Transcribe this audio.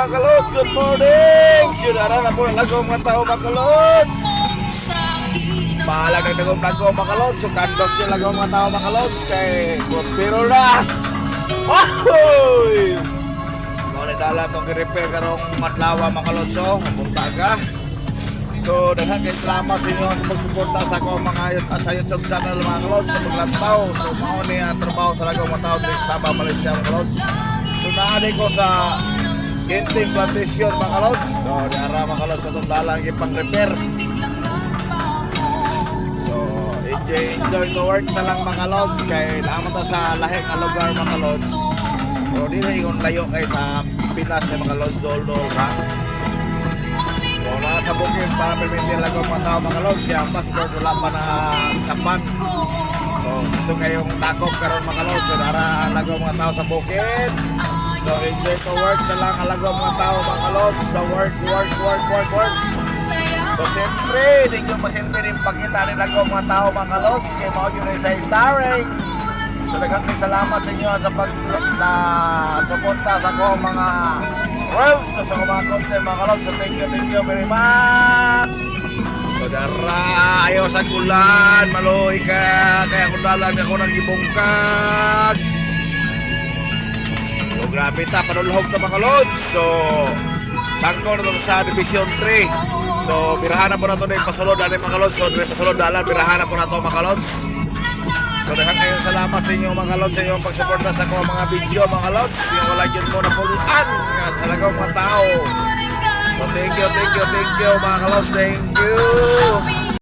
mga kalods. Good morning. Sinara na po ang lagaw mga tao mga kalods. Paalag na nagong lagaw mga kalods. So kandos yung lagaw mga tao mga kalods. Kay Prospero na. Ahoy! Mga nadala itong i-repair karong matlawa mga kalods. So, punta ka. So, daghan kay salamat sa inyo sa pagsuporta sa ako mga yut- sa YouTube channel mga kalods sa paglantaw. So, mao ni ang trabaho sa dito sa Sabah, Malaysia mga kalods. So, naani ko sa Ginting Plantation mga kalods. So, diara mga kalods sa itong dalang ipang repair. So, enjoy, enjoy to work na lang mga kalods. Kay naman ta sa lahing nga lugar mga kalods. Pero di na ingon layo kay sa Pinas na mga kalods dol-dol ha. So, nasa bukid para permitin lang ang mga tao mga lods. Kaya ang passport wala pa na sapan. So, gusto kayong takop karon mga lods. So, nara ang lagaw mga tao sa bukid. So, enjoy to work na lang ang lagaw mga tao mga lods. Sa work, work, work, work, work. So, siyempre, hindi ko masilbi rin pakita rin lagaw mga tao mga lods. Kaya mga yun sa starring. So, nagkakay salamat sa inyo sa pag na suporta sa ko mga worlds so, sa mga content mga kalog. So, thank you, thank you very much. So, dara, ayaw sa kulan, maluhi ka, kaya kunalan ako ng gibungkag. Grabe ta, panulhog na mga kalog. So, sangko na sa Division 3. So, birahan na po na to na yung pasulod, yung mga kalog. So, yung pasulod, dalan, birahan na po na to mga kalog. So daghang kayong salamat sa inyo mga lods sa inyong pagsuporta sa ko mga video mga lods. Yung wala yun mo na pulutan nga sa lagaw mga tao. So thank you, thank you, thank you mga lods. Thank you.